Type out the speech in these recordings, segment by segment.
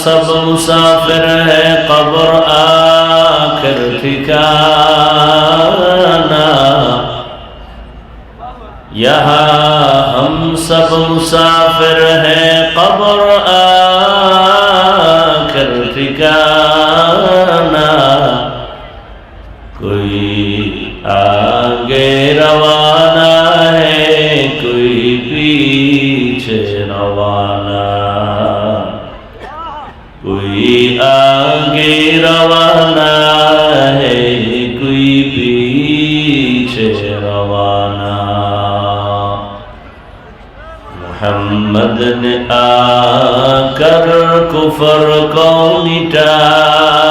सब मुसाफिर है कब्र आखिर ठिकाना यहाँ हम सब मुसाफिर हैं कब्र आखिर ठिकाना कोई आगे रवाना है कोई पीछे रवाना कोई आगे रवाना है कोई पीछे रवाना मोहम्मद ने आकर कुफर को मिटाया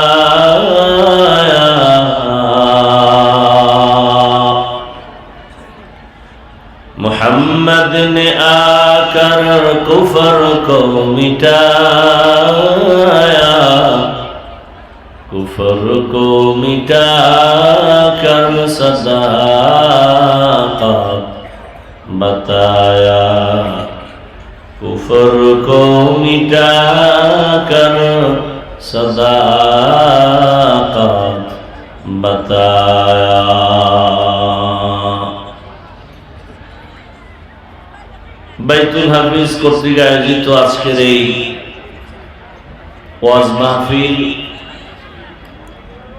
मोहम्मद ने आकर कुफर को मिटाया कुफर को मिटा कर सदाकत बताया कुफर को मिटा कर सदाकत बताया বাইতুল হাফিজ কর্তৃক আয়োজিত আজকের এই ওয়াজ মাহফিল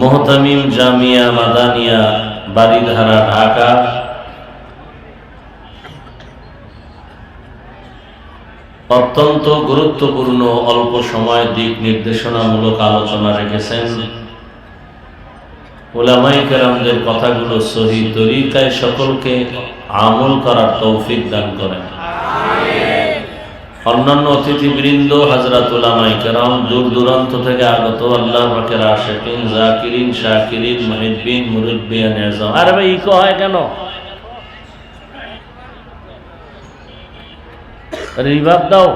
মোহতামিম জামিয়া মাদানিয়া বাড়িধারা ঢাকা। অত্যন্ত গুরুত্বপূর্ণ অল্প সময় দিক নির্দেশনামূলক আলোচনা রেখেছেন। ওলামাই কেরামদের কথাগুলো সহি তরিকায় সকলকে আমল করার তৌফিক দান করেন। অন্যান্য অতিথিবৃন্দ উলামাই কেরাম, দূর দূরান্ত থেকে আগত আল্লাহ কেন? দাও।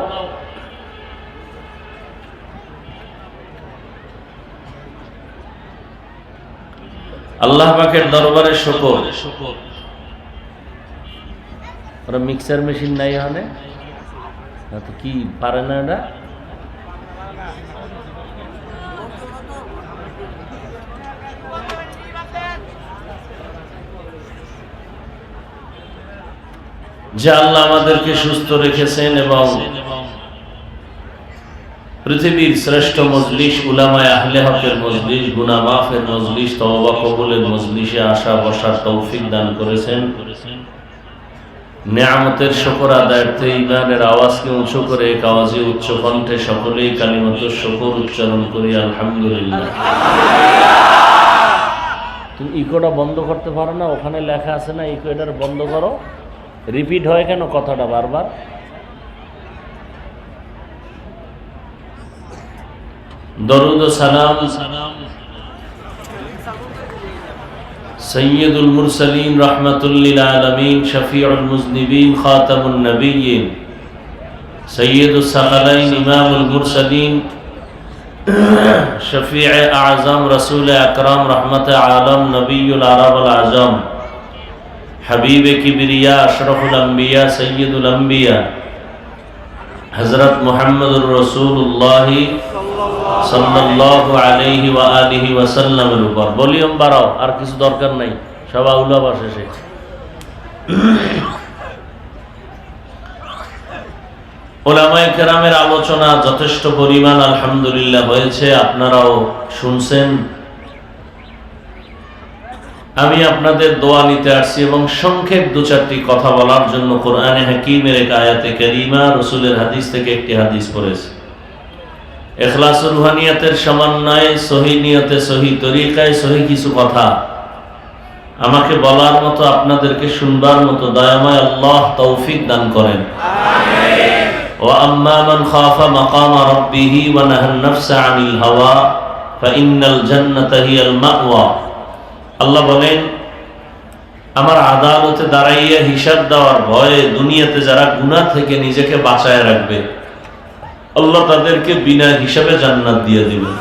আল্লাহ পাকের দরবারে শকর। মিক্সার মেশিন নাই ওখানে তো কি পারে না এটা? যে আল্লাহ আমাদেরকে সুস্থ রেখেছেন এবং পৃথিবীর শ্রেষ্ঠ মজলিস উলামায় আহলে হকের মজলিস গুনা মাফের মজলিস, তওবা কবুলের মজলিসে আসা বসার তৌফিক দান করেছেন। নেয়ামতের শকর আদায়ার্থে ইমানের আওয়াজকে উঁচু করে এক আওয়াজে উচ্চ কণ্ঠে সকলেই কালিমত শকর উচ্চারণ করি আলহামদুলিল্লাহ। তুমি ইকোটা বন্ধ করতে পারো না ওখানে লেখা আছে না ইকো এটার বন্ধ করো। রিপিট হয় কেন কথাটা বারবার? দরুদ ও সালাম سيد المرسلين رحمة للعالمين شفيع المذنبين خاتم النبيين. سيد الثقلين إمام المرسلين شفيع أعظم رسول أكرم رحمة عالم نبي العرب العظم حبيب كبرياء أشرف الأنبياء سيد الأنبياء. حضرت محمد رسول الله আর কিছু দরকার নাই। সবাই উলাবা শেষে। ওলামায়ে কেরামের আলোচনা যথেষ্ট পরিমাণ, আলহামদুলিল্লাহ, হয়েছে। আপনারাও শুনছেন। আমি আপনাদের দোয়া নিতে আসছি এবং সংক্ষেপ দু চারটি কথা বলার জন্য কোরআনে হাকিমের এক আয়াতে করিমা, রসুলের হাদিস থেকে একটি হাদিস পড়েছি। এখলাস রুহানিয়াতের সমন্বয়ে সহি নিয়তে সহি তরিকায় সহি কিছু কথা আমাকে বলার মতো আপনাদেরকে শুনবার মতো দয়াময় আল্লাহ তৌফিক দান করেন وأما من خاف مقام ربه ونهى النفس عن الهوى فإن الجنة هي المأوى আল্লাহ বলেন আমার আদালতে দাঁড়াইয়া হিসাব দেওয়ার ভয়ে দুনিয়াতে যারা গুনাহ থেকে নিজেকে বাঁচায় রাখবে আল্লাহ তাদেরকে বিনা হিসাবে জান্নাত দিয়ে দিবেন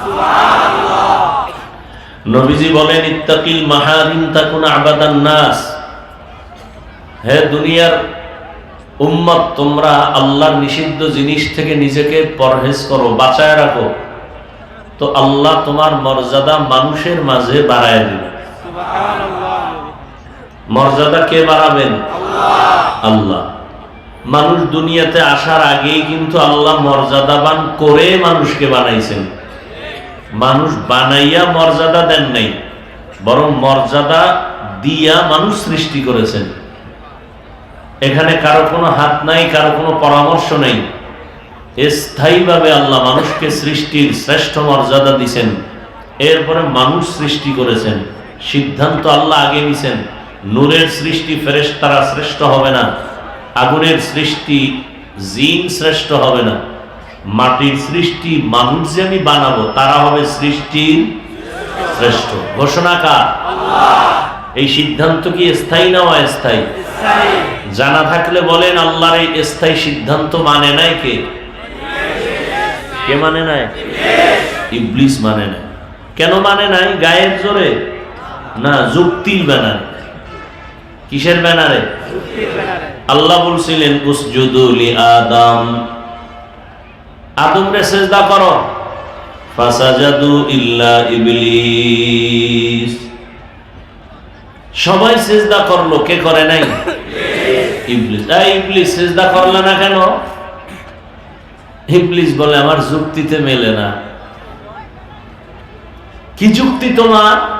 নবীজি বলেন ইত্তাকিল মাহারিম তাকুন আবাদান নাস। হে দুনিয়ার উম্মত তোমরা আল্লাহর নিষিদ্ধ জিনিস থেকে নিজেকে পরহেজ করো বাঁচায় রাখো। তো আল্লাহ তোমার মর্যাদা মানুষের মাঝে বাড়ায় দিবে। মর্যাদা কে বাড়াবেন? আল্লাহ। মানুষ দুনিয়াতে আসার আগেই কিন্তু আল্লাহ মর্যাদাবান করে মানুষকে বানাইছেন। মানুষ বানাইয়া মর্যাদা দেন নাই, বরং মর্যাদা দিয়া মানুষ সৃষ্টি করেছেন। এখানে কারও কোনো হাত নাই, কারও কোনো পরামর্শ নেই। স্থায়ীভাবে আল্লাহ মানুষকে সৃষ্টির শ্রেষ্ঠ মর্যাদা দিছেন, এরপরে মানুষ সৃষ্টি করেছেন। সিদ্ধান্ত আল্লাহ আগে নিছেন, নূরের সৃষ্টি ফেরেশ তারা শ্রেষ্ঠ হবে না। আগুনের সৃষ্টি জিন শ্রেষ্ঠ হবে না। মাটির সৃষ্টি মানুষ যে আমি বানাবো তারা হবে সৃষ্টির শ্রেষ্ঠ। ঘোষণা কার? এই সিদ্ধান্ত কি স্থায়ী না অস্থায়ী? জানা থাকলে বলেন আল্লাহর এই স্থায়ী সিদ্ধান্ত মানে নাই কে? কে মানে নাই? ইবলিস মানে নাই। কেন মানে নাই? গায়ের জোরে? না যুক্তির ব্যানারে। কিসের ব্যানারে? আল্লাহ বলছিলেন আদম। আদমরে সেজদা করো। সবাই করল, কে করে নাই? ইবলিস। এই করলে না কেন? ইবলিস বলে, আমার যুক্তিতে মেলে না। কি যুক্তি তোমার?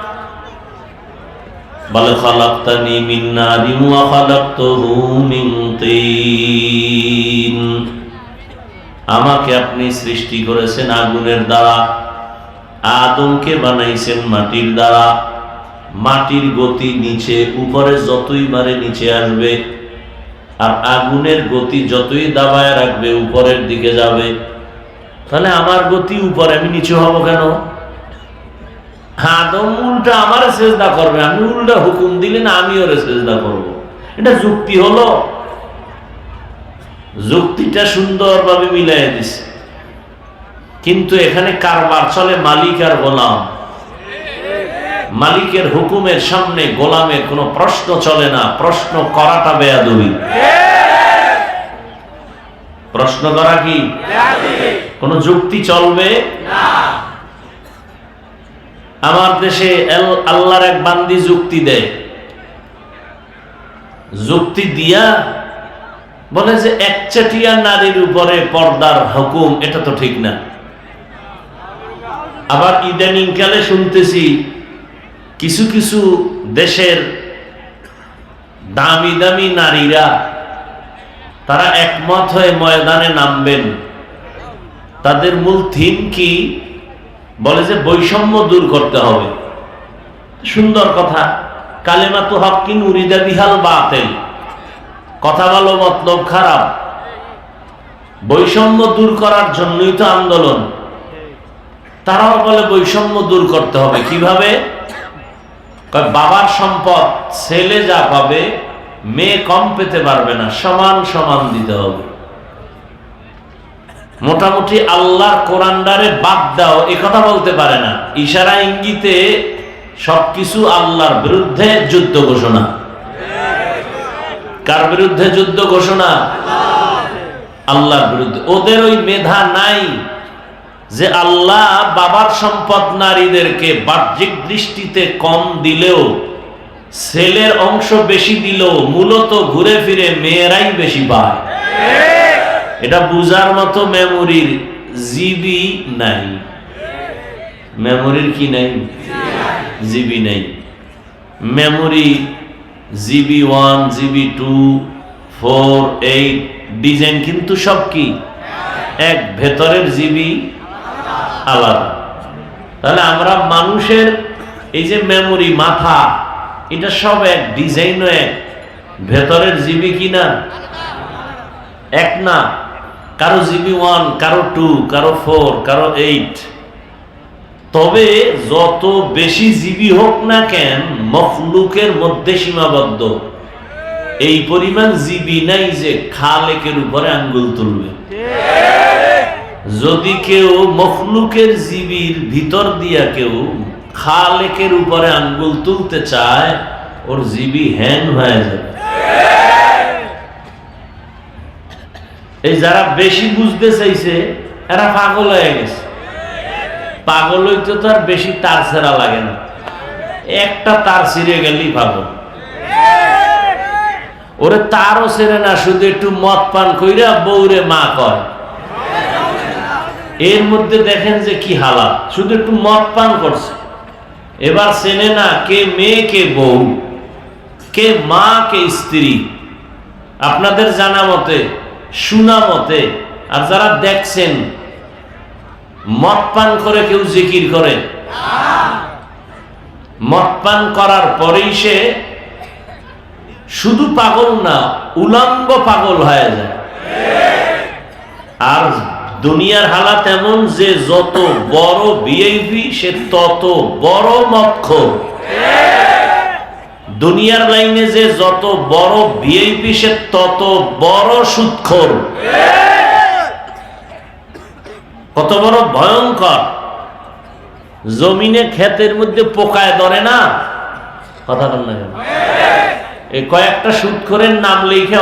খালাক্তাহু মিন তিন। আমাকে আপনি সৃষ্টি করেছেন আগুনের দ্বারা, আদমকে বানাইছেন মাটির দ্বারা। মাটির গতি নিচে, উপরে যতই বারে নিচে আসবে, আর আগুনের গতি যতই দাবায় রাখবে, উপরের দিকে যাবে। তাহলে আমার গতি উপরে, আমি নিচে হব কেন? আদম উল্টা আমার চেষ্টা করবে, আমি উল্টা হুকুম দিলে না আমি ওরে চেষ্টা করব। এটা যুক্তি হলো। যুক্তিটা সুন্দরভাবে মিলাই দিছে। কিন্তু এখানে কারবার চলে মালিক আর গোলাম। মালিকের হুকুমের সামনে গোলামের কোনো প্রশ্ন চলে না, প্রশ্ন করাটা বেয়াদবি। প্রশ্ন করা কি? কোন যুক্তি চলবে? আমার দেশে আল্লাহর এক বান্দি যুক্তি দেয়। যুক্তি দিয়া বলে যে একচাটিয়া নারীর উপরে পর্দার হুকুম, এটা তো ঠিক না। আবার ইদানিং কালে শুনতেছি, কিছু কিছু দেশের দামি দামি নারীরা তারা একমত হয়ে ময়দানে নামবেন। তাদের মূল থিম কি? বলে যে বৈষম্য দূর করতে হবে। সুন্দর কথা। কালেমা তো হকিন উরিদা বিহাল বাতেল। কথা বলো, মতলব খারাপ। বৈষম্য দূর করার জন্যই তো আন্দোলন। তারাও বলে বৈষম্য দূর করতে হবে। কীভাবে? বাবার সম্পদ ছেলে যা পাবে, মেয়ে কম পেতে পারবে না। সমান সমান দিতে হবে। মোটামুটি আল্লাহর কোরআনদারে বাদ দাও, এ কথা বলতে পারে না। ইশারা ইঙ্গিতে সবকিছু আল্লাহর বিরুদ্ধে যুদ্ধ ঘোষণা। কার বিরুদ্ধে যুদ্ধ ঘোষণা? আল্লাহর বিরুদ্ধে। ওদের ওই মেধা নাই যে আল্লাহ বাবার সম্পদ নারীদেরকে বাহ্যিক দৃষ্টিতে কম দিলেও, ছেলের অংশ বেশি দিলেও, মূলত ঘুরে ফিরে মেয়েরাই বেশি পায়। এটা বুঝার মতো মেমোরির জিবি নাই। মেমোরির কি নাই? জিবি নাই। Memory GB one, GB two, four, eight, design কিন্তু সব কি? এক, ভেতরের জিবি আলাদা। তাহলে আমরা মানুষের এই যে মেমোরি, মাথা, এটা সব এক, ডিজাইনও এক। ভেতরের জিবি কি না? এক না। কারও জিবি ওয়ান, কারও টু, কারও ফোর, কারও এইট। তবে যত বেশি জিবি হোক না কেন মখলুকের মধ্যে সীমাবদ্ধ। এই পরিমাণ জিবি নাই যে খালেকের উপরে আঙ্গুল তুলবে। যদি কেউ মখলুকের জিবির ভিতর দিয়া কেউ খালেকের উপরে আঙ্গুল তুলতে চায়, ওর জিবি হ্যাং হয়ে যাবে। এই যারা বেশি বুঝতে চাইছে, এরা পাগল হয়ে গেছে। পাগল হইতে তো আর বেশি তার ছেঁড়া লাগে না। একটা তার ছিঁড়ে গেলেই পাগল। ওরে তারও ছেড়ে না, শুধু একটু মদ পান কইরা বউরে মা কয়। এর মধ্যে দেখেন যে কি হালাত। শুধু একটু মদ পান করছে। এবার চেনে না কে মেয়ে, কে বউ, কে মা, কে স্ত্রী। আপনাদের জানা মতে শোনা মতে আর যারা দেখছেন, মদ পান করে কেউ জিকির করে। মদ পান করার পরেই সে শুধু পাগল না উলঙ্গ পাগল হয়ে যায়। আর দুনিয়ার হালাত এমন যে, যত বড় বিএপি সে তত বড় মক্ষর দুনিয়ার লাইনে যে যত বড় ভিআইপি সে তত বড় সুৎখর। কত বড় ভয়ঙ্কর। জমিনে ক্ষেতের মধ্যে পোকায় ধরে না? কথা বল এই কয়েকটা সুৎখরের নাম লিখে